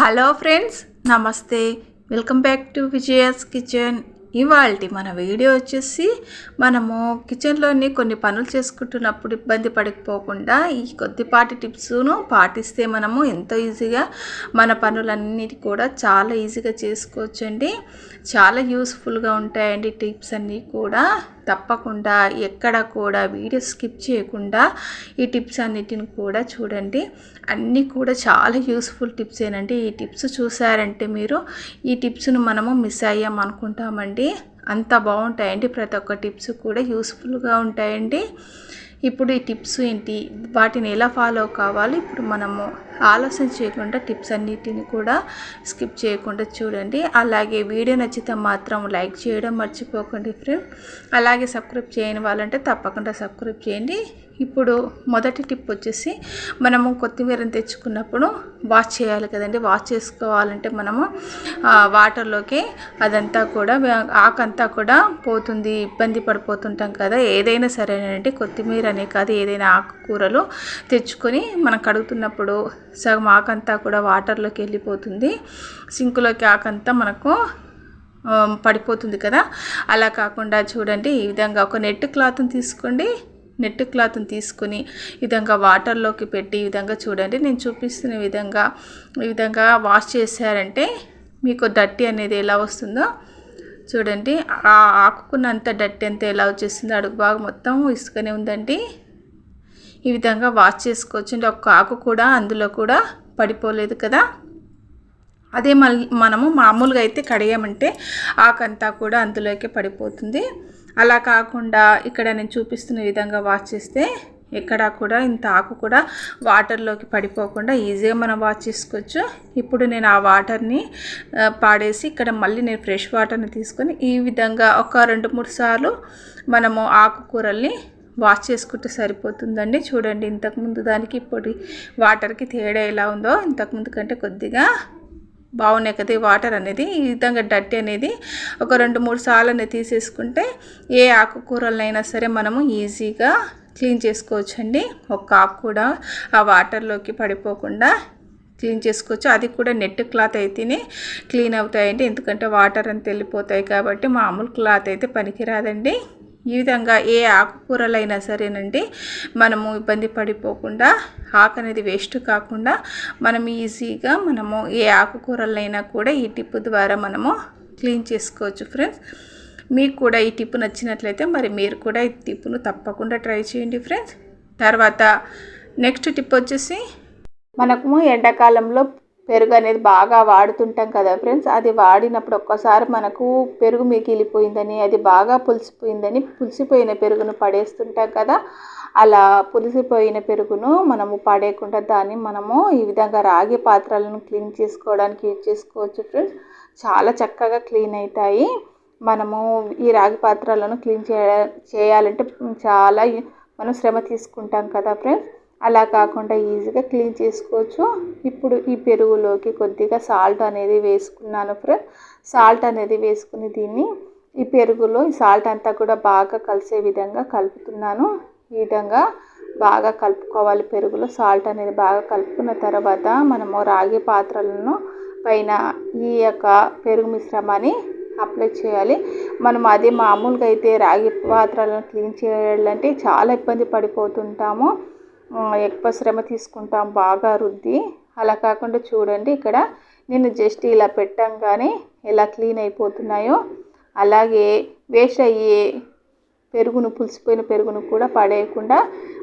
Hello friends నమస్తే. Welcome back to Vijaya's kitchen. ఇవాళ మన వీడియో వచ్చేసి మనము కిచెన్లోని కొన్ని పనులు చేసుకుంటున్నప్పుడు ఇబ్బంది పడకపోకుండా ఈ కొద్దిపాటి టిప్స్ను పాటిస్తే మనము ఎంతో ఈజీగా మన పనులన్నిటి కూడా చాలా ఈజీగా చేసుకోవచ్చండి. చాలా యూస్ఫుల్గా ఉంటాయండి టిప్స్ అన్నీ కూడా. తప్పకుండా ఎక్కడ కూడా వీడియో స్కిప్ చేయకుండా ఈ టిప్స్ అన్నిటిని కూడా చూడండి. అన్నీ కూడా చాలా యూస్ఫుల్ టిప్స్ ఏనండి ఈ టిప్స్ చూసారంటే మీరు ఈ టిప్స్ను మనము మిస్ అయ్యాం అనుకుంటామండి. అంత బాగుంటాయండి ప్రతి ఒక్క టిప్స్ కూడా యూస్ఫుల్గా ఉంటాయండి. ఇప్పుడు ఈ టిప్స్ ఏంటి? వాటిని ఎలా ఫాలో కావాలి? ఇప్పుడు మనము ఆలోచన చేయకుండా టిప్స్ అన్నిటిని కూడా స్కిప్ చేయకుండా చూడండి. అలాగే వీడియో నచ్చితే మాత్రం లైక్ చేయడం మర్చిపోకండి ఫ్రెండ్. అలాగే సబ్స్క్రైబ్ చేయని వాళ్ళంటే తప్పకుండా సబ్స్క్రైబ్ చేయండి. ఇప్పుడు మొదటి టిప్ వచ్చేసి మనము కొత్తిమీరని తెచ్చుకున్నప్పుడు వాష్ చేయాలి కదండి. వాష్ చేసుకోవాలంటే మనము వాటర్లోకి అదంతా కూడా ఆకంతా కూడా పోతుంది ఇబ్బంది పడిపోతుంటాం కదా. ఏదైనా సరేనండి కొత్తిమీర అనే కాదు ఏదైనా ఆకుకూరలు తెచ్చుకొని మనం కడుగుతున్నప్పుడు సగం ఆకంతా కూడా వాటర్లోకి వెళ్ళిపోతుంది. సింకులోకి ఆకంతా మనకు పడిపోతుంది కదా. అలా కాకుండా చూడండి ఈ విధంగా ఒక నెట్ క్లాత్ని తీసుకోండి. నెట్ క్లాత్ని తీసుకుని ఈ విధంగా వాటర్లోకి పెట్టి ఈ విధంగా చూడండి. నేను చూపిస్తున్న విధంగా ఈ విధంగా వాష్ చేశారంటే మీకు డట్టి అనేది ఎలా వస్తుందో చూడండి. ఆ ఆకుకున్నంత డట్టి అంతా ఎలా వచ్చేసిందో అడుగు బాగా మొత్తం ఇసుకనే ఉందండి. ఈ విధంగా వాష్ చేసుకోవచ్చు. ఒక్క ఆకు కూడా అందులో కూడా పడిపోలేదు కదా. అదే మళ్ళీ మనము మామూలుగా అయితే కడిగామంటే ఆకంతా కూడా అందులోకి పడిపోతుంది. అలా కాకుండా ఇక్కడ నేను చూపిస్తున్న విధంగా వాష్ చేస్తే ఎక్కడా కూడా ఇంత ఆకు కూడా వాటర్లోకి పడిపోకుండా ఈజీగా మనం వాష్ చేసుకోవచ్చు. ఇప్పుడు నేను ఆ వాటర్ని పాడేసి ఇక్కడ మళ్ళీ నేను ఫ్రెష్ వాటర్ని తీసుకొని ఈ విధంగా ఒక రెండు మూడు సార్లు మనము ఆకుకూరల్ని వాష్ చేసుకుంటే సరిపోతుందండి. చూడండి ఇంతకుముందు దానికి ఇప్పుడు వాటర్కి తేడా ఎలా ఉందో ఇంతకుముందు కంటే కొద్దిగా బాగున్నాయి కదా వాటర్ అనేది ఈ విధంగా డట్టి అనేది ఒక రెండు మూడు సార్లు అనేది తీసేసుకుంటే ఏ ఆకుకూరలైనా సరే మనము ఈజీగా క్లీన్ చేసుకోవచ్చండి. ఒక్క ఆకు కూడా ఆ వాటర్లోకి పడిపోకుండా క్లీన్ చేసుకోవచ్చు. అది కూడా నెట్ క్లాత్ అయితేనే క్లీన్ అవుతాయండి. ఎందుకంటే వాటర్ అని వెళ్ళిపోతాయి కాబట్టి మామూలు క్లాత్ అయితే పనికిరాదండి. ఈ విధంగా ఏ ఆకుకూరలైనా సరేనండి మనము ఇబ్బంది పడిపోకుండా ఆకు అనేది వేస్ట్ కాకుండా మనం ఈజీగా మనము ఏ ఆకుకూరలైనా కూడా ఈ టిప్ ద్వారా మనము క్లీన్ చేసుకోవచ్చు ఫ్రెండ్స్. మీకు కూడా ఈ టిప్ నచ్చినట్లయితే మరి మీరు కూడా ఈ టిప్పును తప్పకుండా ట్రై చేయండి ఫ్రెండ్స్. తర్వాత నెక్స్ట్ టిప్ వచ్చేసి మనకు ఎండాకాలంలో పెరుగు అనేది బాగా వాడుతుంటాం కదా ఫ్రెండ్స్. అది వాడినప్పుడు ఒక్కసారి మనకు పెరుగు మిగిలిపోయిందని అది బాగా పులిసిపోయిందని పులిసిపోయిన పెరుగును పడేస్తుంటాం కదా. అలా పులిసిపోయిన పెరుగును మనము పడేయకుండా దాన్ని మనము ఈ విధంగా రాగి పాత్రలను క్లీన్ చేసుకోవడానికి యూజ్ చేసుకోవచ్చు ఫ్రెండ్స్. చాలా చక్కగా క్లీన్ అవుతాయి మనము ఈ రాగి పాత్రలను క్లీన్ చేయ చేయాలంటే చాలా మనం శ్రమ తీసుకుంటాం కదా ఫ్రెండ్స్. అలా కాకుండా ఈజీగా క్లీన్ చేసుకోవచ్చు. ఇప్పుడు ఈ పెరుగులోకి కొద్దిగా సాల్ట్ అనేది వేసుకున్నాను ఫ్రెండ్. సాల్ట్ అనేది వేసుకుని దీన్ని ఈ పెరుగులో ఈ సాల్ట్ అంతా కూడా బాగా కలిసే విధంగా కలుపుతున్నాను. ఈ విధంగా బాగా కలుపుకోవాలి పెరుగులో. సాల్ట్ అనేది బాగా కలుపుకున్న తర్వాత మనము రాగి పాత్రలను పైన ఈ యొక్క పెరుగు మిశ్రమాన్ని అప్లై చేయాలి. మనం అదే మామూలుగా అయితే రాగి పాత్రలను క్లీన్ చేయాలంటే చాలా ఇబ్బంది పడిపోతుంటాము. ఎక్కువ శ్రమ తీసుకుంటాం బాగా రుద్ది. అలా కాకుండా చూడండి ఇక్కడ నేను జస్ట్ ఇలా పెట్టంగానే ఎలా క్లీన్ అయిపోతున్నాయో అలాగే వేస్ట్ అయ్యే పెరుగును పులిసిపోయిన పెరుగును కూడా పడేయకుండా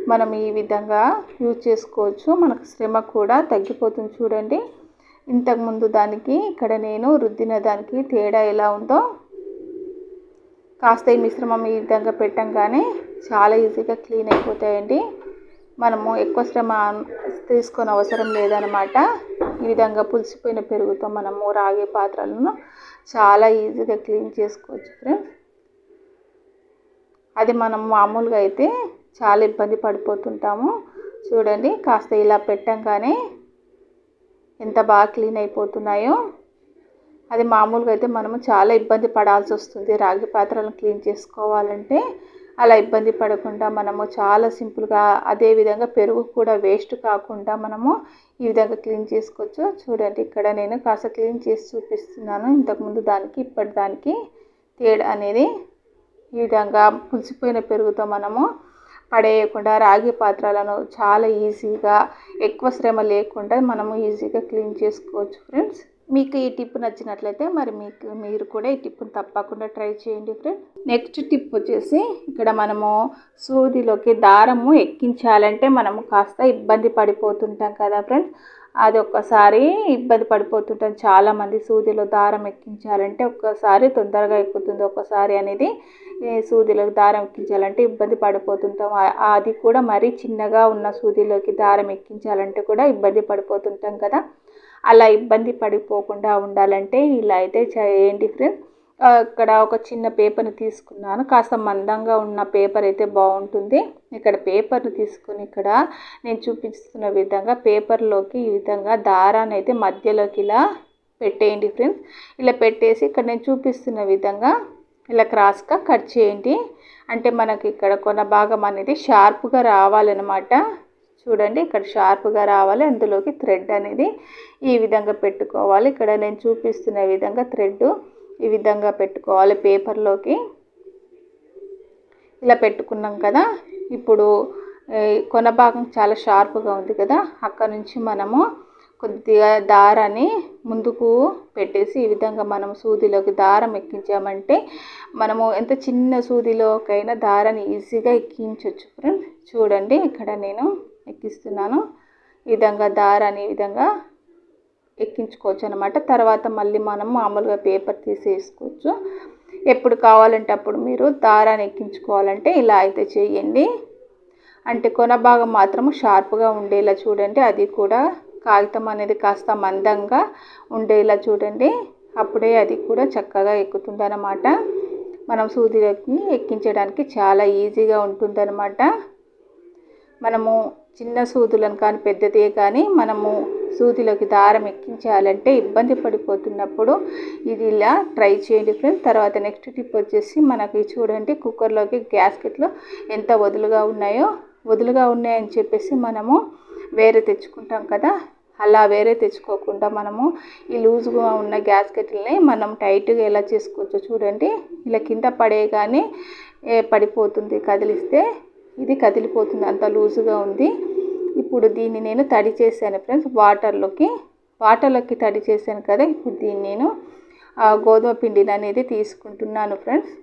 మనం ఈ విధంగా యూజ్ చేసుకోవచ్చు. మనకు శ్రమ కూడా తగ్గిపోతుంది చూడండి. ఇంతకుముందు దానికి ఇక్కడ నేను రుద్దిన దానికి తేడా ఎలా ఉందో కాస్త ఈ మిశ్రమం ఈ విధంగా పెట్టంగానే చాలా ఈజీగా క్లీన్ అయిపోతాయండి. మనము ఎక్కువ శ్రమ తీసుకొని అవసరం లేదనమాట ఈ విధంగా పులిసిపోయిన పెరుగుతో మనము రాగి పాత్రలను చాలా ఈజీగా క్లీన్ చేసుకోవచ్చు ఫ్రెండ్స్. అది మనం మామూలుగా అయితే చాలా ఇబ్బంది పడిపోతుంటాము. చూడండి కాస్త ఇలా పెట్టంగానే ఎంత బాగా క్లీన్ అయిపోతున్నాయో. అది మామూలుగా అయితే మనము చాలా ఇబ్బంది పడాల్సి వస్తుంది. రాగి పాత్రలను క్లీన్ చేసుకోవాలంటే అలా ఇబ్బంది పడకుండా మనము చాలా సింపుల్గా అదేవిధంగా పెరుగు కూడా వేస్ట్ కాకుండా మనము ఈ విధంగా క్లీన్ చేసుకోవచ్చు. చూడండి ఇక్కడ నేను కాస్త క్లీన్ చేసి చూపిస్తున్నాను. ఇంతకుముందు దానికి ఇప్పటి దానికి తేడా అనేది ఈ విధంగా పులిసిపోయిన పెరుగుతో మనము పడేయకుండా రాగి పాత్రలను చాలా ఈజీగా ఎక్కువ శ్రమ లేకుండా మనము ఈజీగా క్లీన్ చేసుకోవచ్చు ఫ్రెండ్స్. మీకు ఈ టిప్ నచ్చినట్లయితే మరి మీకు మీరు కూడా ఈ టిప్ని తప్పకుండా ట్రై చేయండి ఫ్రెండ్స్ నెక్స్ట్ టిప్ వచ్చేసి ఇక్కడ మనము సూదిలోకి దారము ఎక్కించాలంటే మనము కాస్త ఇబ్బంది పడిపోతుంటాం కదా ఫ్రెండ్స్. అది ఒక్కసారి ఇబ్బంది పడిపోతుంటాం. చాలామంది సూదిలో దారం ఎక్కించాలంటే ఒక్కసారి తొందరగా ఎక్కుతుంది ఒక్కసారి అనేది సూదిలోకి దారం ఎక్కించాలంటే ఇబ్బంది పడిపోతుంటాం. అది కూడా మరీ చిన్నగా ఉన్న సూదిలోకి దారం ఎక్కించాలంటే కూడా ఇబ్బంది పడిపోతుంటాం కదా. అలా ఇబ్బంది పడిపోకుండా ఉండాలంటే ఇలా అయితే చేయండి ఫ్రెండ్స్ ఇక్కడ ఒక చిన్న పేపర్ని తీసుకున్నాను. కాస్త మందంగా ఉన్న పేపర్ అయితే బాగుంటుంది. ఇక్కడ పేపర్ని తీసుకుని ఇక్కడ నేను చూపిస్తున్న విధంగా పేపర్లోకి ఈ విధంగా దారాన్ని అయితే మధ్యలోకి ఇలా పెట్టేయండి ఫ్రెండ్స్ ఇలా పెట్టేసి ఇక్కడ నేను చూపిస్తున్న విధంగా ఇలా క్రాస్గా కట్ చేయండి. అంటే మనకి ఇక్కడ కొన భాగం అనేది షార్ప్గా రావాలన్నమాట. చూడండి ఇక్కడ షార్ప్గా రావాలి. అందులోకి థ్రెడ్ అనేది ఈ విధంగా పెట్టుకోవాలి. ఇక్కడ నేను చూపిస్తున్న విధంగా థ్రెడ్ ఈ విధంగా పెట్టుకోవాలి పేపర్లోకి. ఇలా పెట్టుకున్నాం కదా. ఇప్పుడు కొన భాగం చాలా షార్ప్గా ఉంది కదా. అక్కడ నుంచి మనము కొద్దిగా దారాన్ని ముందుకు పెట్టేసి ఈ విధంగా మనం సూదిలోకి దారం ఎక్కించామంటే మనము ఎంత చిన్న సూదిలోకైనా దారాన్ని ఈజీగా ఎక్కించవచ్చు ఫ్రెండ్స్ చూడండి. ఇక్కడ నేను ఎక్కిస్తున్నాను. ఈ విధంగా దారాన్ని ఈ విధంగా ఎక్కించుకోవచ్చు అనమాట తర్వాత మళ్ళీ మనం మామూలుగా పేపర్ తీసేసుకోవచ్చు. ఎప్పుడు కావాలంటే అప్పుడు మీరు దారాన్ని ఎక్కించుకోవాలంటే ఇలా అయితే చేయండి. అంటే కొన భాగం మాత్రము షార్ప్గా ఉండేలా చూడండి. అది కూడా కాగితం అనేది కాస్త మందంగా ఉండేలా చూడండి. అప్పుడే అది కూడా చక్కగా ఎక్కుతుందనమాట మనం సూదిలోకి ఎక్కించడానికి చాలా ఈజీగా ఉంటుందన్నమాట. మనము చిన్న సూదులను కానీ పెద్దదే కానీ మనము సూదిలోకి దారం ఎక్కించాలంటే ఇబ్బంది పడిపోతున్నప్పుడు ఇది ఇలా ట్రై చేయండి ఫ్రెండ్స్. తర్వాత నెక్స్ట్ టిప్ వచ్చేసి మనకి చూడండి కుక్కర్లోకి గ్యాస్కెట్లు ఎంత వదులుగా ఉన్నాయో. వదులుగా ఉన్నాయని చెప్పేసి మనము వేరే తెచ్చుకుంటాం కదా. అలా వేరే తెచ్చుకోకుండా మనము ఈ లూజ్గా ఉన్న గ్యాస్కెట్లని మనం టైట్గా ఎలా చేసుకోవచ్చో చూడండి. ఇలా కింద పడే కానీ పడిపోతుంది కదిలిస్తే ఇది కదిలిపోతుంది అంత లూజుగా ఉంది. ఇప్పుడు దీన్ని నేను తడి చేశాను ఫ్రెండ్స్ వాటర్లోకి వాటర్లోకి తడి చేశాను కదా ఇప్పుడు దీన్ని నేను గోధుమ పిండిని అనేది తీసుకుంటున్నాను ఫ్రెండ్స్.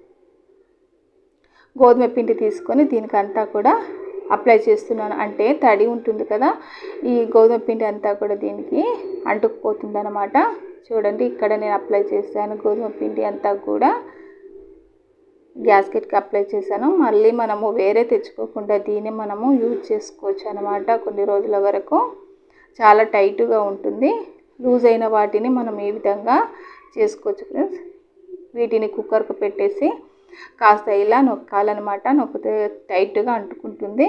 గోధుమ పిండి తీసుకొని దీనికి అంతా కూడా అప్లై చేస్తున్నాను. అంటే తడి ఉంటుంది కదా ఈ గోధుమ పిండి అంతా కూడా దీనికి అంటుకుపోతుంది చూడండి ఇక్కడ నేను అప్లై చేశాను గోధుమ పిండి అంతా కూడా. గ్యాస్కెట్కి అప్లై చేశాను. మళ్ళీ మనము వేరే తెచ్చుకోకుండా దీన్ని మనము యూజ్ చేసుకోవచ్చు అనమాట కొన్ని రోజుల వరకు. చాలా టైట్గా ఉంటుంది. లూజ్ అయిన వాటిని మనం ఈ విధంగా చేసుకోవచ్చు ఫ్రెండ్స్? వీటిని కుక్కర్కు పెట్టేసి కాస్త ఇలా నొక్కాలన్నమాట. నొక్కితే టైట్గా అంటుకుంటుంది.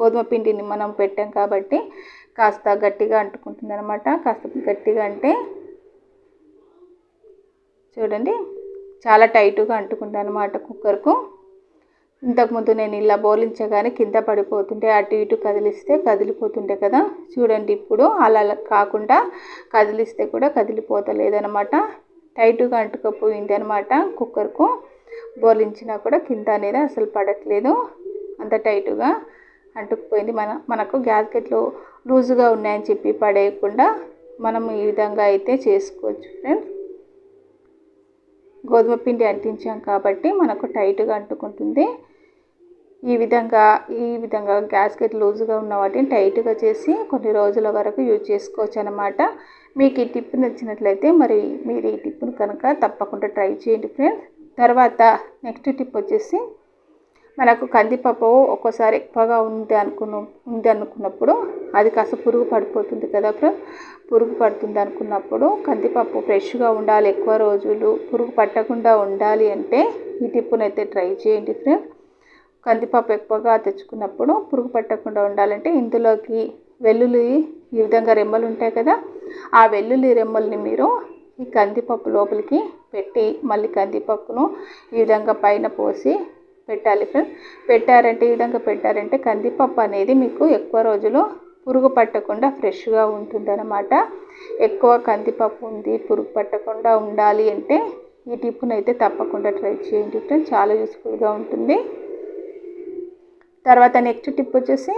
గోధుమ పిండిని మనం పెట్టాం కాబట్టి కాస్త గట్టిగా అంటుకుంటుంది అనమాట కాస్త గట్టిగా అంటే చూడండి. చాలా టైట్గా అంటుకుంది అనమాట కుక్కర్కు. ఇంతకుముందు నేను ఇలా బోలించగానే కింద పడిపోతుంటే అటు ఇటు కదిలిస్తే కదిలిపోతుండే కదా. చూడండి ఇప్పుడు అలా కాకుండా కదిలిస్తే కూడా కదిలిపోతలేదనమాట టైట్గా అంటుకపోయింది అనమాట కుక్కర్కు. బోలించినా కూడా కింద అనేది అసలు పడట్లేదు. అంత టైట్గా అంటుకుపోయింది. మన మనకు గ్యాస్కెట్లు లూజుగా ఉన్నాయని చెప్పి పడేయకుండా మనం ఈ విధంగా అయితే చేసుకోవచ్చు ఫ్రెండ్స్. గోధుమ పిండి అంటించాం కాబట్టి మనకు టైట్గా అంటుకుంటుంది. ఈ విధంగా ఈ విధంగా గ్యాస్కెట్ లూజుగా ఉన్న వాటిని టైట్గా చేసి కొన్ని రోజుల వరకు యూజ్ చేసుకోవచ్చు అనమాట మీకు ఈ టిప్ నచ్చినట్లయితే మరి మీరు ఈ టిప్ను కనుక తప్పకుండా ట్రై చేయండి ఫ్రెండ్స్. తర్వాత నెక్స్ట్ టిప్ వచ్చేసి మనకు కందిపప్పు ఒక్కోసారి ఎక్కువగా ఉంది అనుకున్న ఉంది అనుకున్నప్పుడు అది కాస్త పురుగు పడిపోతుంది కదా పురుగు పడుతుంది అనుకున్నప్పుడు కందిపప్పు ఫ్రెష్గా ఉండాలి ఎక్కువ రోజులు. పురుగు పట్టకుండా ఉండాలి అంటే ఈ టిప్పునైతే ట్రై చేయండి ఫ్రెండ్. కందిపప్పు ఎక్కువగా తెచ్చుకున్నప్పుడు పురుగు పట్టకుండా ఉండాలంటే ఇందులోకి వెల్లుల్లి ఈ విధంగా రెమ్మలు ఉంటాయి కదా ఆ వెల్లుల్లి రెమ్మల్ని మీరు ఈ కందిపప్పు లోపలికి పెట్టి మళ్ళీ కందిపప్పును ఈ విధంగా పైన పోసి పెట్టాలి ఫ్రెండ్స్ పెట్టారంటే ఈ విధంగా పెట్టారంటే కందిపప్పు అనేది మీకు ఎక్కువ రోజులు పురుగు పట్టకుండా ఫ్రెష్గా ఉంటుందన్నమాట. ఎక్కువ కందిపప్పు ఉంది పురుగు పట్టకుండా ఉండాలి అంటే ఈ టిప్పునైతే తప్పకుండా ట్రై చేయండి ఫ్రెండ్స్ చాలా యూస్ఫుల్గా ఉంటుంది. తర్వాత నెక్స్ట్ టిప్ వచ్చేసి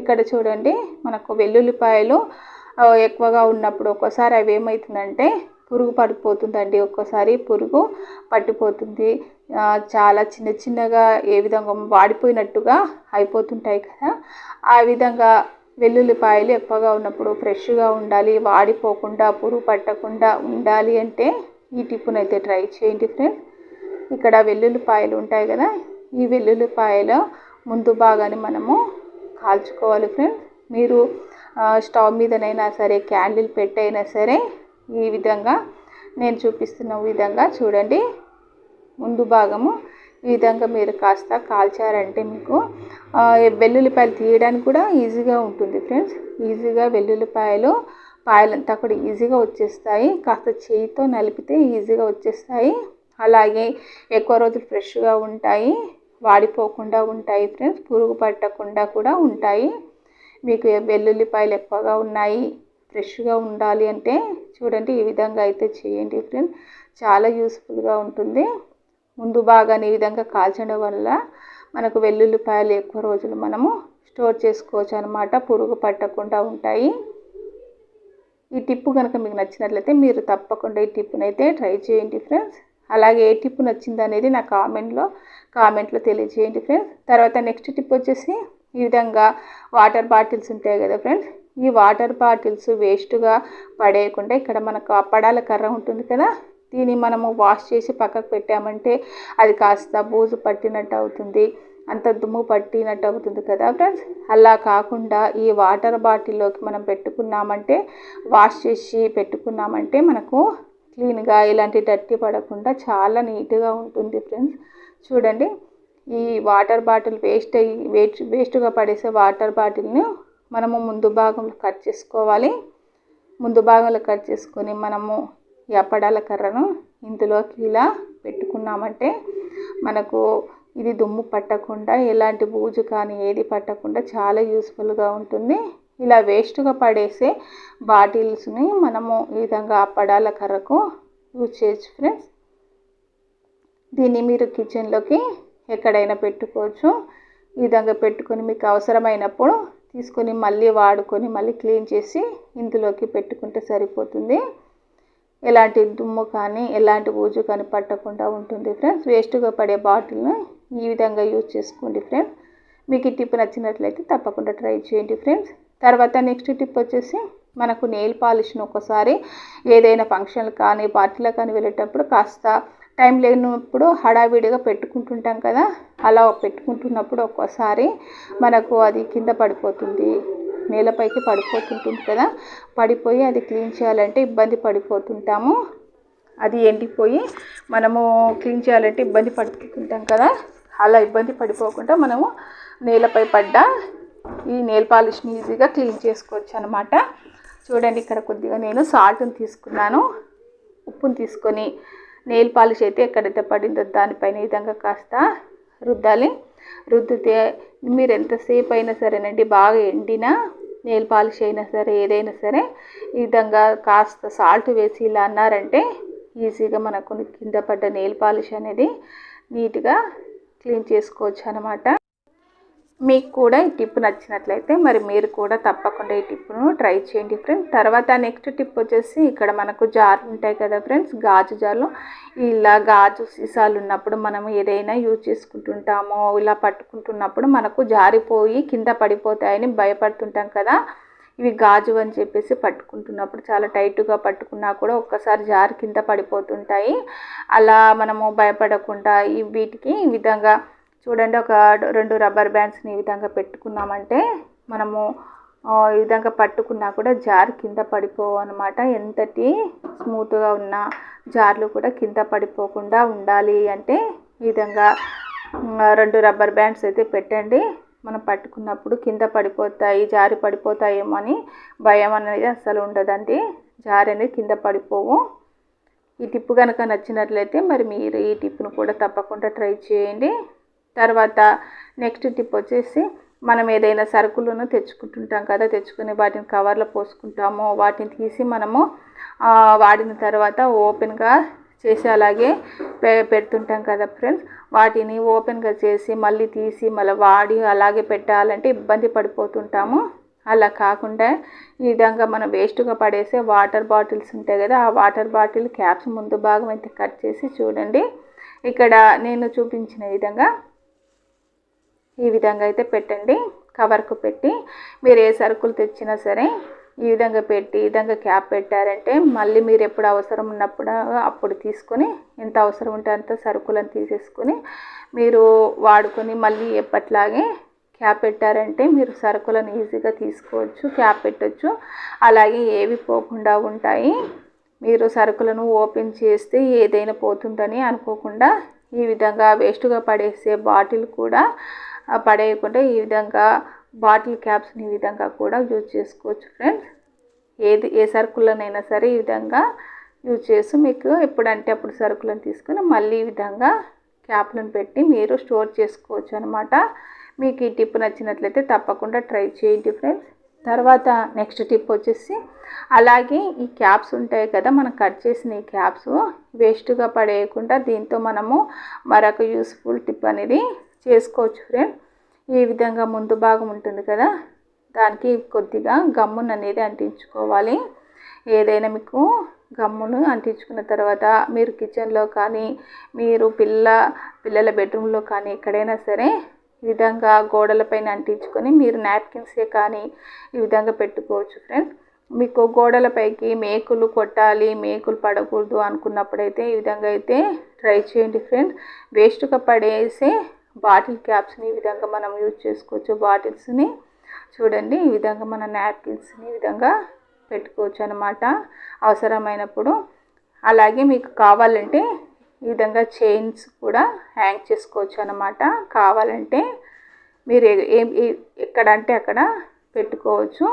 ఇక్కడ చూడండి మనకు వెల్లుల్లిపాయలు ఎక్కువగా ఉన్నప్పుడు ఒక్కోసారి అవి ఏమవుతుందంటే పురుగు పడిపోతుందండి. ఒక్కోసారి పురుగు పట్టిపోతుంది. చాలా చిన్న చిన్నగా ఏ విధంగా వాడిపోయినట్టుగా అయిపోతుంటాయి కదా. ఆ విధంగా వెల్లుల్లిపాయలు ఎక్కువగా ఉన్నప్పుడు ఫ్రెష్గా ఉండాలి వాడిపోకుండా పురుగు పట్టకుండా ఉండాలి అంటే ఈ టిప్పును అయితే ట్రై చేయండి ఫ్రెండ్స్. ఇక్కడ వెల్లుల్లిపాయలు ఉంటాయి కదా. ఈ వెల్లుల్లిపాయల ముందు భాగాన్ని మనము కాల్చుకోవాలి ఫ్రెండ్స్. మీరు స్టవ్ మీదనైనా సరే క్యాండిల్ పెట్టైనా సరే ఈ విధంగా నేను చూపిస్తున్న విధంగా చూడండి. ముందు భాగము ఈ విధంగా మీరు కాస్త కాల్చారంటే మీకు వెల్లుల్లిపాయలు తీయడానికి కూడా ఈజీగా ఉంటుంది ఫ్రెండ్స్. ఈజీగా వెల్లుల్లిపాయలు పాయలంతా కూడా ఈజీగా వచ్చేస్తాయి. కాస్త చేయితో నలిపితే ఈజీగా వచ్చేస్తాయి. అలాగే ఎక్కువ రోజులు ఫ్రెష్గా ఉంటాయి వాడిపోకుండా ఉంటాయి ఫ్రెండ్స్. పురుగు పట్టకుండా కూడా ఉంటాయి. మీకు వెల్లుల్లిపాయలు ఎక్కువగా ఉన్నాయి. ఫ్రెష్గా ఉండాలి అంటే చూడండి ఈ విధంగా అయితే చేయండి ఫ్రెండ్స్ చాలా యూస్ఫుల్గా ఉంటుంది. ముందు భాగాన్ని ఈ విధంగా కాల్చడం వల్ల మనకు వెల్లుల్లిపాయలు ఎక్కువ రోజులు మనము స్టోర్ చేసుకోవచ్చు అనమాట పురుగు పట్టకుండా ఉంటాయి. ఈ టిప్పు కనుక మీకు నచ్చినట్లయితే మీరు తప్పకుండా ఈ టిప్పునైతే ట్రై చేయండి ఫ్రెండ్స్. అలాగే ఏ టిప్పు నచ్చింది అనేది నా కామెంట్లో కామెంట్లో తెలియజేయండి ఫ్రెండ్స్. తర్వాత నెక్స్ట్ టిప్ వచ్చేసి ఈ విధంగా వాటర్ బాటిల్స్ ఉంటాయి కదా ఫ్రెండ్స్ ఈ వాటర్ బాటిల్స్ వేస్ట్గా పడేయకుండా ఇక్కడ మనకు అప్పడాల కర్ర ఉంటుంది కదా దీన్ని మనము వాష్ చేసి పక్కకు పెట్టామంటే అది కాస్త బూజు పట్టినట్టు అవుతుంది అంత దుమ్ము పట్టినట్టు అవుతుంది కదా ఫ్రెండ్స్ అలా కాకుండా ఈ వాటర్ బాటిల్లోకి మనం పెట్టుకున్నామంటే వాష్ చేసి పెట్టుకున్నామంటే మనకు క్లీన్గా ఇలాంటి డట్టి పడకుండా చాలా నీట్గా ఉంటుంది ఫ్రెండ్స్ చూడండి ఈ వాటర్ బాటిల్ వేస్ట్ అయ్యి వేస్ట్ వేస్ట్గా పడేసే వాటర్ బాటిల్ని మనము ముందు భాగంలో కట్ చేసుకోవాలి. ముందు భాగంలో కట్ చేసుకొని మనము ఈ అప్పడాల కర్రను ఇందులోకి ఇలా పెట్టుకున్నామంటే మనకు ఇది దుమ్ము పట్టకుండా ఎలాంటి బూజు కానీ ఏది పట్టకుండా చాలా యూస్ఫుల్గా ఉంటుంది. ఇలా వేస్ట్గా పడేసే బాటిల్స్ని మనము ఈ విధంగా అప్పడాల కర్రకు యూజ్ చేయొచ్చు ఫ్రెండ్స్. దీన్ని మీరు కిచెన్లోకి ఎక్కడైనా పెట్టుకోవచ్చు. ఈ విధంగా పెట్టుకొని మీకు అవసరమైనప్పుడు తీసుకొని మళ్ళీ వాడుకొని మళ్ళీ క్లీన్ చేసి ఇందులోకి పెట్టుకుంటే సరిపోతుంది. ఎలాంటి దుమ్ము కానీ ఎలాంటి ఊజు కానీ పట్టకుండా ఉంటుంది ఫ్రెండ్స్ వేస్ట్గా పడే బాటిల్ను ఈ విధంగా యూజ్ చేసుకోండి ఫ్రెండ్స్ మీకు ఈ టిప్ నచ్చినట్లయితే తప్పకుండా ట్రై చేయండి ఫ్రెండ్స్ తర్వాత నెక్స్ట్ టిప్ వచ్చేసి మనకు నెయిల్ పాలిష్ను ఒకసారి ఏదైనా ఫంక్షన్లు కానీ పార్టీలకు కానీ వెళ్ళేటప్పుడు కాస్త టైం లేనప్పుడు హడావిడిగా పెట్టుకుంటుంటాం కదా. అలా పెట్టుకుంటున్నప్పుడు ఒక్కోసారి మనకు అది కింద పడిపోతుంది నేలపైకి పడిపోతుంటుంది కదా. పడిపోయి అది క్లీన్ చేయాలంటే ఇబ్బంది పడిపోతుంటాము. అది ఎండిపోయి మనము క్లీన్ చేయాలంటే ఇబ్బంది పడుతుంటాం కదా. అలా ఇబ్బంది పడిపోకుండా మనము నేలపై పడ్డ ఈ నేల్ పాలిష్ని ఈజీగా క్లీన్ చేసుకోవచ్చు అనమాట చూడండి ఇక్కడ కొద్దిగా నేను సాల్ట్ని తీసుకున్నాను. ఉప్పుని తీసుకొని నెయిల్ పాలిష్ అయితే ఎక్కడైతే పడిందో దానిపైన ఈ విధంగా కాస్త రుద్దాలి. రుద్దితే మీరు ఎంతసేపు అయినా సరేనండి బాగా ఎండినా నెయిల్ పాలిష్ అయినా సరే ఏదైనా సరే ఈ విధంగా కాస్త సాల్ట్ వేసి ఇలా అన్నారంటే ఈజీగా మనకు కింద పడ్డ నెయిల్ పాలిష్ అనేది నీట్గా క్లీన్ చేసుకోవచ్చు అనమాట మీకు కూడా ఈ టిప్ నచ్చినట్లయితే మరి మీరు కూడా తప్పకుండా ఈ టిప్ను ట్రై చేయండి ఫ్రెండ్స్. తర్వాత నెక్స్ట్ టిప్ వచ్చేసి ఇక్కడ మనకు జార్ ఉంటాయి కదా ఫ్రెండ్స్ గాజు జార్లు. ఇలా గాజు సీసాలు ఉన్నప్పుడు మనం ఏదైనా యూజ్ చేసుకుంటుంటామో ఇలా పట్టుకుంటున్నప్పుడు మనకు జారిపోయి కింద పడిపోతాయని భయపడుతుంటాం కదా. ఇవి గాజు అని చెప్పేసి పట్టుకుంటున్నప్పుడు చాలా టైట్గా పట్టుకున్నా కూడా ఒక్కసారి జారి కింద పడిపోతుంటాయి. అలా మనము భయపడకుండా ఈ వీటికి ఈ విధంగా చూడండి ఒక రెండు రబ్బర్ బ్యాండ్స్ని ఈ విధంగా పెట్టుకున్నామంటే మనము ఈ విధంగా పట్టుకున్నా కూడా జార్ కింద పడిపోవు అనమాట ఎంతటి స్మూత్గా ఉన్న జార్లు కూడా కింద పడిపోకుండా ఉండాలి అంటే ఈ విధంగా రెండు రబ్బర్ బ్యాండ్స్ అయితే పెట్టండి. మనం పట్టుకున్నప్పుడు కింద పడిపోతాయి జారి పడిపోతాయేమో అని భయం అనేది అస్సలు ఉండదండి. జారి అనేది కింద పడిపోవు. ఈ టిప్పు కనుక నచ్చినట్లయితే మరి మీరు ఈ టిప్పును కూడా తప్పకుండా ట్రై చేయండి. తర్వాత నెక్స్ట్ టిప్ వచ్చేసి మనం ఏదైనా సరుకులను తెచ్చుకుంటుంటాం కదా తెచ్చుకుని వాటిని కవర్లో పోసుకుంటాము వాటిని తీసి మనము వాడిన తర్వాత ఓపెన్గా చేసి అలాగే పె పెడుతుంటాం కదా ఫ్రెండ్స్. వాటిని ఓపెన్గా చేసి మళ్ళీ తీసి మళ్ళీ వాడి అలాగే పెట్టాలంటే ఇబ్బంది పడిపోతుంటాము. అలా కాకుండా ఈ విధంగా మనం వేస్ట్గా పడేసే వాటర్ బాటిల్స్ ఉంటాయి కదా ఆ వాటర్ బాటిల్ క్యాప్స్ ముందు భాగం అయితే కట్ చేసి చూడండి. ఇక్కడ నేను చూపించిన విధంగా ఈ విధంగా అయితే పెట్టండి. కవర్కు పెట్టి మీరు ఏ సరుకులు తెచ్చినా సరే ఈ విధంగా పెట్టి ఈ విధంగా క్యాప్ పెట్టారంటే మళ్ళీ మీరు ఎప్పుడు అవసరం ఉన్నప్పుడు అప్పుడు తీసుకొని ఎంత అవసరం ఉంటే అంత సరుకులను తీసేసుకొని మీరు వాడుకొని మళ్ళీ ఎప్పట్లాగే క్యాప్ పెట్టారంటే మీరు సరుకులను ఈజీగా తీసుకోవచ్చు క్యాప్ పెట్టచ్చు. అలాగే ఏవి పోకుండా ఉంటాయి మీరు సరుకులను ఓపెన్ చేస్తే ఏదైనా పోతుందని అనుకోకుండా ఈ విధంగా వేస్ట్గా పడేసే బాటిల్ కూడా పడేయకుండా ఈ విధంగా బాటిల్ క్యాప్స్ని ఈ విధంగా కూడా యూజ్ చేసుకోవచ్చు ఫ్రెండ్స్. ఏది ఏ సరుకులనైనా సరే ఈ విధంగా యూజ్ చేసి మీకు ఎప్పుడంటే అప్పుడు సరుకులను తీసుకొని మళ్ళీ ఈ విధంగా క్యాప్లను పెట్టి మీరు స్టోర్ చేసుకోవచ్చు అనమాట మీకు ఈ టిప్ నచ్చినట్లయితే తప్పకుండా ట్రై చేయండి ఫ్రెండ్స్. తర్వాత నెక్స్ట్ టిప్ వచ్చేసి అలాగే ఈ క్యాప్స్ ఉంటాయి కదా మనం కట్ చేసిన ఈ క్యాప్స్ వేస్ట్గా పడేయకుండా దీంతో మనము మరొక యూస్ఫుల్ టిప్ అనేది చేసుకోవచ్చు ఫ్రెండ్ ఈ విధంగా ముందు భాగం ఉంటుంది కదా? దానికి కొద్దిగా గమ్మును అనేది అంటించుకోవాలి. ఏదైనా మీకు గమ్మును అంటించుకున్న తర్వాత మీరు కిచెన్లో కానీ మీరు పిల్ల పిల్లల బెడ్రూమ్లో కానీ ఎక్కడైనా సరే ఈ విధంగా గోడలపైన అంటించుకొని మీరు నాప్కిన్సే కానీ ఈ విధంగా పెట్టుకోవచ్చు ఫ్రెండ్స్ మీకు గోడలపైకి మేకులు కొట్టాలి మేకులు పడకూడదు అనుకున్నప్పుడైతే ఈ విధంగా అయితే ట్రై చేయండి ఫ్రెండ్స్ వేస్ట్గా పడేసే బాటిల్ క్యాప్స్ని ఈ విధంగా మనం యూజ్ చేసుకోవచ్చు. బాటిల్స్ని చూడండి ఈ విధంగా మన నాప్కిన్స్ని ఈ విధంగా పెట్టుకోవచ్చు అనమాట అవసరమైనప్పుడు. అలాగే మీకు కావాలంటే ఈ విధంగా చైన్స్ కూడా హ్యాంగ్ చేసుకోవచ్చు అనమాట కావాలంటే మీరు ఏం ఎక్కడ అంటే అక్కడ పెట్టుకోవచ్చు.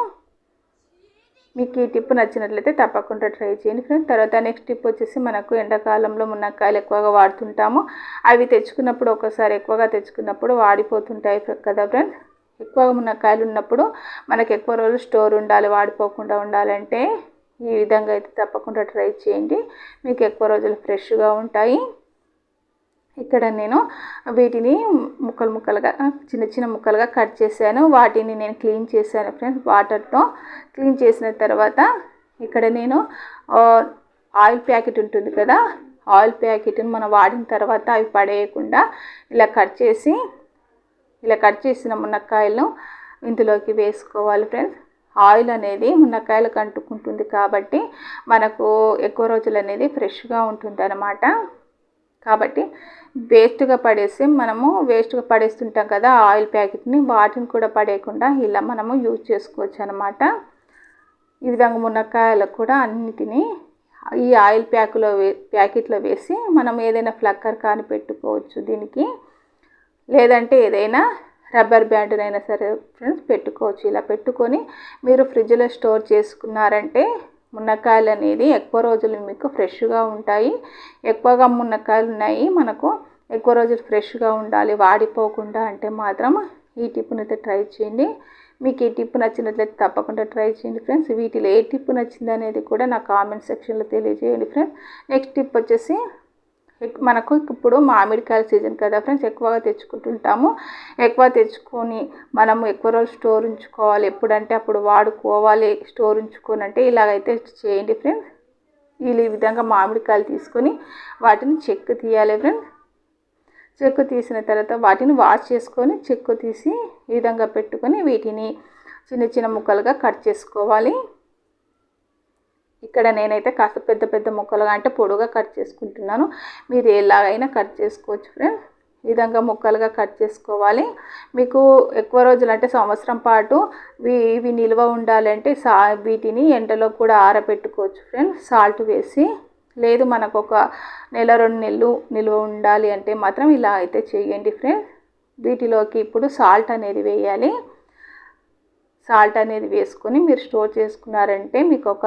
మీకు ఈ టిప్ నచ్చినట్లయితే తప్పకుండా ట్రై చేయండి ఫ్రెండ్స్. తర్వాత నెక్స్ట్ టిప్ వచ్చేసి మనకు ఎండాకాలంలో మునక్కాయలు ఎక్కువగా వాడుతుంటాము. అవి తెచ్చుకున్నప్పుడు ఒకసారి ఎక్కువగా తెచ్చుకున్నప్పుడు వాడిపోతుంటాయి కదా ఫ్రెండ్స్? ఎక్కువగా మునక్కాయలు ఉన్నప్పుడు మనకు ఎక్కువ రోజులు స్టోర్ ఉండాలి వాడిపోకుండా ఉండాలంటే ఈ విధంగా అయితే తప్పకుండా ట్రై చేయండి. మీకు ఎక్కువ రోజులు ఫ్రెష్గా ఉంటాయి. ఇక్కడ నేను వీటిని ముక్కలు ముక్కలుగా చిన్న చిన్న ముక్కలుగా కట్ చేశాను. వాటిని నేను క్లీన్ చేశాను ఫ్రెండ్స్. వాటర్తో క్లీన్ చేసిన తర్వాత ఇక్కడ నేను ఆయిల్ ప్యాకెట్ ఉంటుంది కదా ఆయిల్ ప్యాకెట్ని మనం వాడిన తర్వాత అవి పడేయకుండా ఇలా కట్ చేసి ఇలా కట్ చేసిన మునక్కాయలను ఇందులోకి వేసుకోవాలి ఫ్రెండ్స్. ఆయిల్ అనేది మునక్కాయలకు అంటుకుంటుంది కాబట్టి మనకు ఎక్కువ రోజులు అనేది ఫ్రెష్గా ఉంటుంది అన్నమాట కాబట్టి వేస్ట్గా పడేసి మనము వేస్ట్గా పడేస్తుంటాం కదా ఆయిల్ ప్యాకెట్ని వాటిని కూడా పడేయకుండా ఇలా మనము యూజ్ చేసుకోవచ్చు అనమాట ఈ విధంగా మునక్కాయలకు కూడా అన్నిటినీ ఈ ఆయిల్ ప్యాక్లో వే ప్యాకెట్లో వేసి మనం ఏదైనా ఫ్లక్కర్ కానీ పెట్టుకోవచ్చు దీనికి. లేదంటే ఏదైనా రబ్బర్ బ్యాండ్నైనా సరే ఫ్రెండ్స్ పెట్టుకోవచ్చు. ఇలా పెట్టుకొని మీరు ఫ్రిడ్జ్లో స్టోర్ చేసుకున్నారంటే మునక్కాయలు అనేది ఎక్కువ రోజులు మీకు ఫ్రెష్గా ఉంటాయి. ఎక్కువగా మునక్కాయలు ఉన్నాయి మనకు ఎక్కువ రోజులు ఫ్రెష్గా ఉండాలి. వాడిపోకుండా అంటే మాత్రం ఈ టిప్పును అయితే ట్రై చేయండి. మీకు ఈ టిప్ నచ్చినట్లయితే తప్పకుండా ట్రై చేయండి ఫ్రెండ్స్. వీటిలో ఏ టిప్ నచ్చింది అనేది కూడా నా కామెంట్ సెక్షన్లో తెలియజేయండి ఫ్రెండ్స్. నెక్స్ట్ టిప్ వచ్చేసి మనకు ఇప్పుడు మామిడికాయల సీజన్ కదా ఫ్రెండ్స్ ఎక్కువగా తెచ్చుకుంటుంటాము. ఎక్కువ తెచ్చుకొని మనము ఎక్కువ రోజులు స్టోర్ ఉంచుకోవాలి. ఎప్పుడంటే అప్పుడు వాడుకోవాలి స్టోర్ ఉంచుకొని అంటే ఇలాగైతే చేయండి ఫ్రెండ్స్. ఈ విధంగా మామిడికాయలు తీసుకొని వాటిని చెక్కు తీయాలి ఫ్రెండ్స్. చెక్కు తీసిన తర్వాత వాటిని వాష్ చేసుకొని చెక్కు తీసి ఈ విధంగా పెట్టుకొని వీటిని చిన్న చిన్న ముక్కలుగా కట్ చేసుకోవాలి. ఇక్కడ నేనైతే కాస్త పెద్ద పెద్ద ముక్కలుగా అంటే పొడుగా కట్ చేసుకుంటున్నాను. మీరు ఎలాగైనా కట్ చేసుకోవచ్చు ఫ్రెండ్స్ విధంగా ముక్కలుగా కట్ చేసుకోవాలి. మీకు ఎక్కువ రోజులు అంటే సంవత్సరం పాటు ఇవి నిల్వ ఉండాలంటే సా వీటిని ఎండలో కూడా ఆరబెట్టుకోవచ్చు ఫ్రెండ్స్ సాల్ట్ వేసి లేదు మనకు ఒక నెల రెండు నెలలు నిల్వ ఉండాలి అంటే మాత్రం ఇలా అయితే చేయండి ఫ్రెండ్స్ వీటిలోకి ఇప్పుడు సాల్ట్ అనేది వేయాలి. సాల్ట్ అనేది వేసుకొని మీరు స్టోర్ చేసుకున్నారంటే మీకు ఒక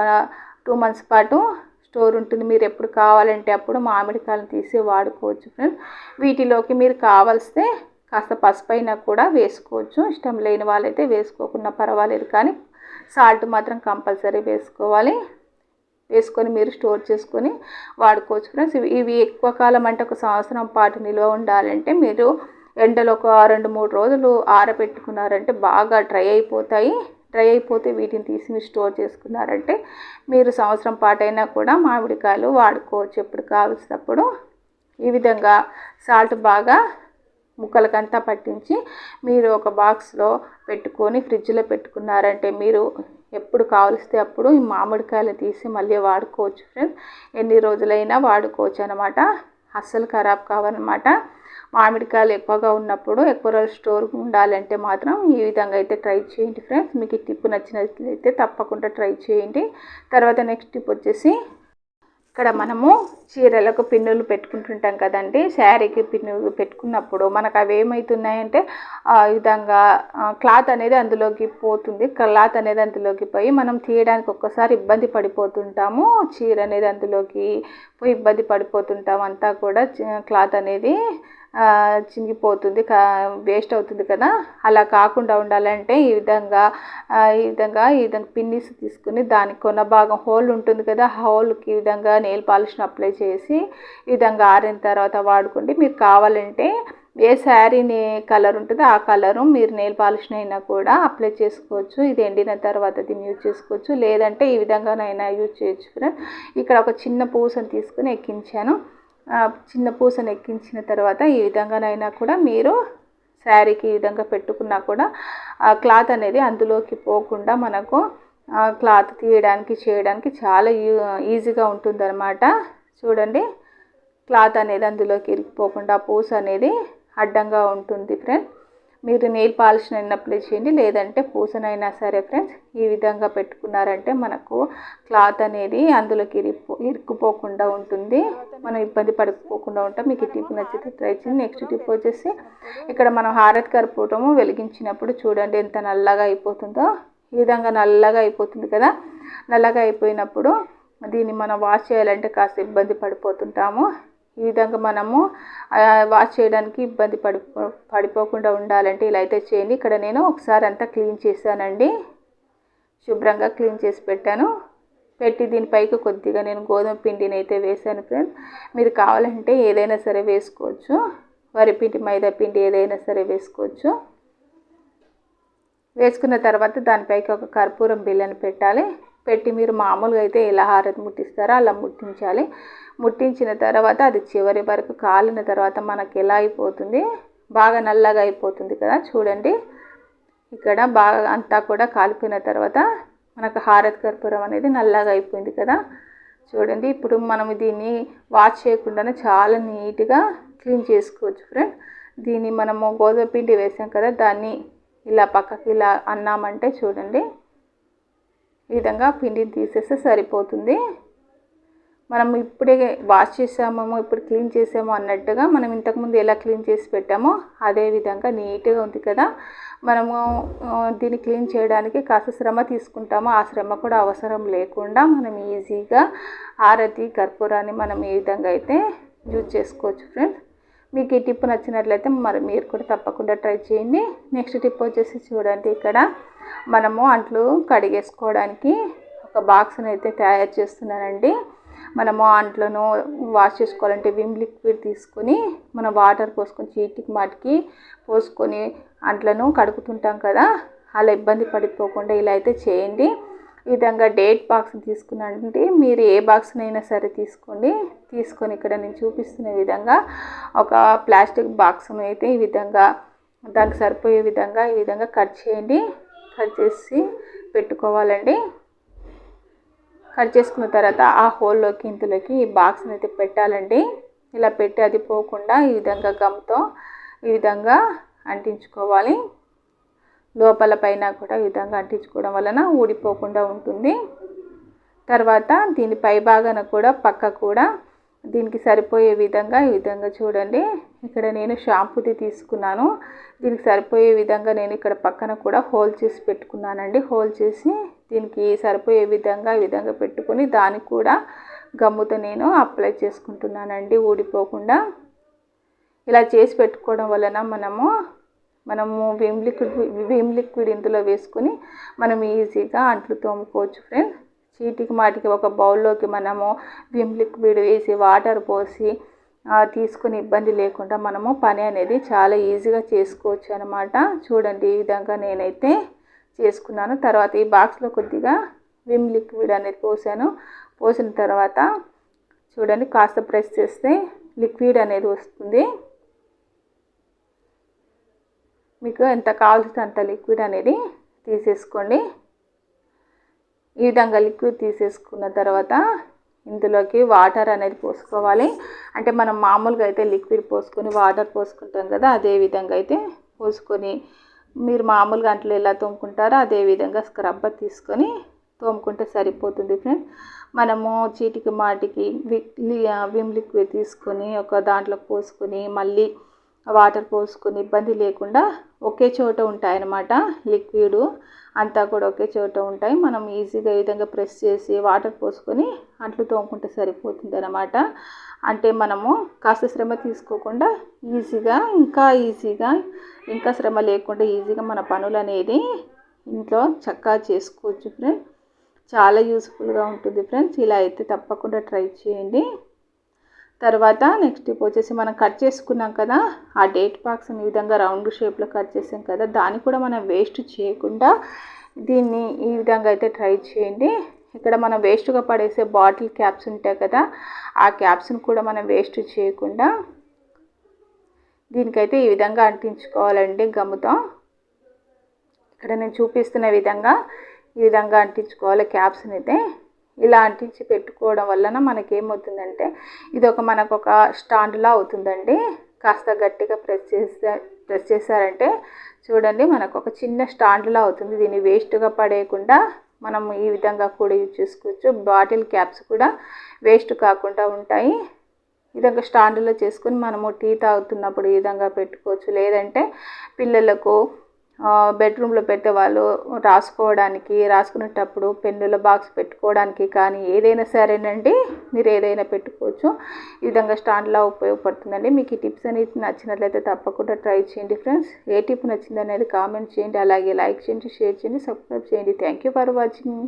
టూ మంత్స్ పాటు స్టోర్ ఉంటుంది. మీరు ఎప్పుడు కావాలంటే అప్పుడు మామిడికాయలు తీసి వాడుకోవచ్చు ఫ్రెండ్స్. వీటిలోకి మీరు కావాల్స్తే కాస్త పసుపు అయినా కూడా వేసుకోవచ్చు. ఇష్టం లేని వాళ్ళైతే వేసుకోకుండా పర్వాలేదు. కానీ సాల్ట్ మాత్రం కంపల్సరీ వేసుకోవాలి. వేసుకొని మీరు స్టోర్ చేసుకొని వాడుకోవచ్చు ఫ్రెండ్స్. ఇవి ఎక్కువ కాలం అంటే ఒక సంవత్సరం పాటు నిల్వ ఉండాలంటే మీరు ఎండలో ఒక రెండు మూడు రోజులు ఆరబెట్టుకున్నారంటే బాగా డ్రై అయిపోతాయి. డ్రై అయిపోతే వీటిని తీసి మీరు స్టోర్ చేసుకున్నారంటే మీరు సంవత్సరం పాటైనా కూడా మామిడికాయలు వాడుకోవచ్చు ఎప్పుడు కావలసినప్పుడు. ఈ విధంగా సాల్ట్ బాగా ముక్కలకంతా పట్టించి మీరు ఒక బాక్స్లో పెట్టుకొని ఫ్రిడ్జ్లో పెట్టుకున్నారంటే మీరు ఎప్పుడు కావలిస్తే అప్పుడు ఈ మామిడికాయలు తీసి మళ్ళీ వాడుకోవచ్చు ఫ్రెండ్స్. ఎన్ని రోజులైనా వాడుకోవచ్చు అనమాట అస్సలు ఖరాబ్ కావాలన్నమాట మామిడికాయలు ఎక్కువగా ఉన్నప్పుడు ఎక్కువ రోజులు స్టోర్ ఉండాలంటే మాత్రం ఈ విధంగా అయితే ట్రై చేయండి ఫ్రెండ్స్. మీకు ఈ టిప్ నచ్చినట్లయితే తప్పకుండా ట్రై చేయండి. తర్వాత నెక్స్ట్ టిప్ వచ్చేసి ఇక్కడ మనము చీరలకు పిన్నులు పెట్టుకుంటుంటాం కదండి. శారీకి పిన్నులు పెట్టుకున్నప్పుడు మనకు అవి ఏమవుతున్నాయంటే ఆ విధంగా క్లాత్ అనేది అందులోకి పోతుంది. క్లాత్ అనేది అందులోకి పోయి మనం తీయడానికి ఒక్కసారి ఇబ్బంది పడిపోతుంటాము. చీర అనేది అందులోకి పోయి ఇబ్బంది పడిపోతుంటాం అంతా కూడా క్లాత్ అనేది చినిగిపోతుంది కా వేస్ట్ అవుతుంది కదా. అలా కాకుండా ఉండాలంటే ఈ విధంగా ఈ విధంగా ఈ విధంగా పిన్నిస్ తీసుకుని దానికి కొన్న భాగం హోల్ ఉంటుంది కదా హోల్కి ఈ విధంగా నెయిల్ పాలిష్ని అప్లై చేసి ఈ విధంగా ఆరిన తర్వాత వాడుకోండి. మీకు కావాలంటే ఏ శారీని కలర్ ఉంటుందో ఆ కలరు మీరు నెయిల్ పాలిష్ అయినా కూడా అప్లై చేసుకోవచ్చు. ఇది ఎండిన తర్వాత దీన్ని యూజ్ చేసుకోవచ్చు. లేదంటే ఈ విధంగానైనా యూజ్ చేయొచ్చు ఫ్రెండ్. ఇక్కడ ఒక చిన్న పూసను తీసుకుని ఎక్కించాను. చిన్న పూసను ఎక్కించిన తర్వాత ఈ విధంగానైనా కూడా మీరు శారీకి ఈ విధంగా పెట్టుకున్నా కూడా ఆ క్లాత్ అనేది అందులోకి పోకుండా మనకు క్లాత్ తీయడానికి చేయడానికి చాలా ఈజీగా ఉంటుందన్నమాట. చూడండి క్లాత్ అనేది అందులోకి ఇరిగిపోకుండా పూస అనేది అడ్డంగా ఉంటుంది ఫ్రెండ్స్ మీరు నెయిల్ పాలిష్ అయినా అప్లై చేయండి. లేదంటే పూసనైనా సరే ఫ్రెండ్స్ ఈ విధంగా పెట్టుకున్నారంటే మనకు క్లాత్ అనేది అందులోకి ఇరిపో ఇరుక్కుపోకుండా ఉంటుంది. మనం ఇబ్బంది పడిపోకుండా ఉంటాం. మీకు ఈ టిప్ నచ్చితే ట్రై చేయండి. నెక్స్ట్ టిప్ వచ్చేసి ఇక్కడ మనం హారత్ కర్పూరము వెలిగించినప్పుడు చూడండి ఎంత నల్లగా అయిపోతుందో. ఈ విధంగా నల్లగా అయిపోతుంది కదా. నల్లగా అయిపోయినప్పుడు దీన్ని మనం వాష్ చేయాలంటే కాస్త ఇబ్బంది పడిపోతుంటాము. ఈ విధంగా మనము వాష్ చేయడానికి ఇబ్బంది పడి పడిపోకుండా ఉండాలంటే ఇలా అయితే చేయండి. ఇక్కడ నేను ఒకసారి అంతా క్లీన్ చేశానండి. శుభ్రంగా క్లీన్ చేసి పెట్టాను. పెట్టి దీనిపైకి కొద్దిగా నేను గోధుమ పిండిని అయితే వేసాను ఫ్రెండ్స్ మీరు కావాలంటే ఏదైనా సరే వేసుకోవచ్చు. వరిపిండి మైదా పిండి ఏదైనా సరే వేసుకోవచ్చు. వేసుకున్న తర్వాత దానిపైకి ఒక కర్పూరం బిల్లని పెట్టాలి. పెట్టి మీరు మామూలుగా అయితే ఎలా హారతి ముట్టిస్తారో అలా ముట్టించాలి. ముట్టించిన తర్వాత అది చివరి వరకు కాలిన తర్వాత మనకి ఎలా అయిపోతుంది? బాగా నల్లగా అయిపోతుంది కదా చూడండి. ఇక్కడ బాగా అంతా కూడా కాలిపోయిన తర్వాత మనకు హారతి కర్పూరం అనేది నల్లగా అయిపోయింది కదా చూడండి. ఇప్పుడు మనం దీన్ని వాష్ చేయకుండానే చాలా నీట్గా క్లీన్ చేసుకోవచ్చు ఫ్రెండ్. దీన్ని మనము గోధుమ పిండి వేసాం కదా దాన్ని ఇలా పక్కకి ఇలా అన్నామంటే చూడండి. ఈ విధంగా పిండిని తీసేస్తే సరిపోతుంది. మనం ఇప్పుడే వాష్ చేసామో ఇప్పుడు క్లీన్ చేసామో అన్నట్టుగా మనం ఇంతకుముందు ఎలా క్లీన్ చేసి పెట్టామో అదే విధంగా నీట్గా ఉంది కదా. మనము దీన్ని క్లీన్ చేయడానికి కాస్త శ్రమ తీసుకుంటామో ఆ శ్రమ కూడా అవసరం లేకుండా మనం ఈజీగా ఆరతి కర్పూరాన్ని మనం ఏ విధంగా అయితే యూజ్ చేసుకోవచ్చు ఫ్రెండ్స్. మీకు ఈ టిప్ నచ్చినట్లయితే మరి మీరు కూడా తప్పకుండా ట్రై చేయండి. నెక్స్ట్ టిప్ వచ్చేసి చూడండి ఇక్కడ మనము అంట్లు కడిగేసుకోవడానికి ఒక బాక్స్ని అయితే తయారు చేస్తున్నానండి. మనము అంట్లను వాష్ చేసుకోవాలంటే విమ్ లిక్విడ్ తీసుకొని మనం వాటర్ పోసుకొని చీటికి మాటికి పోసుకొని అంట్లను కడుగుతుంటాం కదా అలా ఇబ్బంది పడిపోకుండా ఇలా అయితే చేయండి. విధంగా డేట్ బాక్స్ తీసుకున్నంటే మీరు ఏ బాక్స్నైనా సరే తీసుకోండి. తీసుకొని ఇక్కడ నేను చూపిస్తున్న విధంగా ఒక ప్లాస్టిక్ బాక్స్ను అయితే ఈ విధంగా దానికి సరిపోయే విధంగా ఈ విధంగా కట్ చేయండి. కట్ చేసి పెట్టుకోవాలండి. కట్ చేసుకున్న తర్వాత ఆ హోల్లోకి ఇంతలోకి ఈ బాక్స్ని అయితే పెట్టాలండి. ఇలా పెట్టి అది పోకుండా ఈ విధంగా గమ్తో ఈ విధంగా అంటించుకోవాలి. లోపల పైన కూడా ఈ విధంగా అంటించుకోవడం వలన ఊడిపోకుండా ఉంటుంది. తర్వాత దీని పై భాగాన కూడా పక్క కూడా దీనికి సరిపోయే విధంగా ఈ విధంగా చూడండి. ఇక్కడ నేను షాంపూది తీసుకున్నాను. దీనికి సరిపోయే విధంగా నేను ఇక్కడ పక్కన కూడా హోల్ చేసి పెట్టుకున్నానండి. హోల్ చేసి దీనికి సరిపోయే విధంగా ఈ విధంగా పెట్టుకొని దానికి కూడా గమ్ముతో నేను అప్లై చేసుకుంటున్నానండి. ఊడిపోకుండా. ఇలా చేసి పెట్టుకోవడం వలన మనము మనము విమ్ లిక్విడ్ విమ్ లిక్విడ్ ఇందులో వేసుకొని మనం ఈజీగా అంట్లు తోముకోవచ్చు ఫ్రెండ్స్ చీటికి మాటికి ఒక బౌల్లోకి మనము విమ్ లిక్విడ్ వేసి వాటర్ పోసి తీసుకుని ఇబ్బంది లేకుండా మనము పని అనేది చాలా ఈజీగా చేసుకోవచ్చు అనమాట చూడండి ఈ విధంగా నేనైతే చేసుకున్నాను. తర్వాత ఈ బాక్స్లో కొద్దిగా విమ్ లిక్విడ్ అనేది పోసాను. పోసిన తర్వాత చూడండి కాస్త ప్రెస్ చేస్తే లిక్విడ్ అనేది వస్తుంది. మీకు ఎంత కావాల్సిన అంత లిక్విడ్ అనేది తీసేసుకోండి. ఈ విధంగా లిక్విడ్ తీసేసుకున్న తర్వాత ఇందులోకి వాటర్ అనేది పోసుకోవాలి. అంటే మనం మామూలుగా అయితే లిక్విడ్ పోసుకొని వాటర్ పోసుకుంటాం కదా అదే విధంగా అయితే పోసుకొని మీరు మామూలుగా అంట్లో ఎలా తోముకుంటారో అదే విధంగా స్క్రబ్బర్ తీసుకొని తోముకుంటే సరిపోతుంది ఫ్రెండ్స్ మనము చీటికి మాటికి విమ్ లిక్విడ్ తీసుకొని ఒక దాంట్లో పోసుకొని మళ్ళీ వాటర్ పోసుకుని ఇబ్బంది లేకుండా ఒకే చోట ఉంటాయన్నమాట. లిక్విడ్ అంతా కూడా ఒకే చోట ఉంటాయి. మనం ఈజీగా ఈ విధంగా ప్రెస్ చేసి వాటర్ పోసుకొని అంట్లు తోముకుంటే సరిపోతుంది అనమాట అంటే మనము కాస్త శ్రమ తీసుకోకుండా ఈజీగా ఇంకా ఈజీగా ఇంకా శ్రమ లేకుండా ఈజీగా మన పనులు అనేది ఇంట్లో చక్కగా చేసుకోవచ్చు ఫ్రెండ్స్ చాలా యూస్ఫుల్గా ఉంటుంది ఫ్రెండ్స్ ఇలా అయితే తప్పకుండా ట్రై చేయండి. తర్వాత నెక్స్ట్ ఇప్పుడు వచ్చేసి మనం కట్ చేసుకున్నాం కదా ఆ డేట్ బాక్స్ ఈ విధంగా రౌండ్ షేప్లో కట్ చేసాం కదా దాన్ని కూడా మనం వేస్ట్ చేయకుండా దీన్ని ఈ విధంగా అయితే ట్రై చేయండి. ఇక్కడ మనం వేస్ట్గా పడేసే బాటిల్ క్యాప్స్ ఉంటాయి కదా ఆ క్యాప్స్ని కూడా మనం వేస్ట్ చేయకుండా దీనికైతే ఈ విధంగా అంటించుకోవాలండి గమ్ముతో. ఇక్కడ నేను చూపిస్తున్న విధంగా ఈ విధంగా అంటించుకోవాలి క్యాప్స్ని అయితే. ఇలా అంటించి పెట్టుకోవడం వలన మనకేమవుతుందంటే ఇది ఒక మనకు ఒక స్టాండ్లా అవుతుందండి. కాస్త గట్టిగా ప్రెస్ చేస్తే ప్రెస్ చేశారంటే చూడండి మనకు ఒక చిన్న స్టాండ్లా అవుతుంది. దీన్ని వేస్ట్గా పడేయకుండా మనం ఈ విధంగా కూడా యూజ్ చేసుకోవచ్చు. బాటిల్ క్యాప్స్ కూడా వేస్ట్ కాకుండా ఉంటాయి. ఈ విధంగా స్టాండ్లో చేసుకుని మనము టీ తాగుతున్నప్పుడు ఈ విధంగా పెట్టుకోవచ్చు. లేదంటే పిల్లలకు బెడ్రూమ్లో పెట్టేవాళ్ళు రాసుకోవడానికి రాసుకునేటప్పుడు పెన్నుల బాక్స్ పెట్టుకోవడానికి కానీ ఏదైనా సరేనండి మీరు ఏదైనా పెట్టుకోవచ్చు. ఈ విధంగా స్టాండ్లా ఉపయోగపడుతుందండి. మీకు ఈ టిప్స్ అనేది నచ్చినట్లయితే తప్పకుండా ట్రై చేయండి ఫ్రెండ్స్ ఏ టిప్ నచ్చింది అనేది కామెంట్ చేయండి. అలాగే లైక్ చేయండి షేర్ చేయండి సబ్స్క్రైబ్ చేయండి. Thank you for watching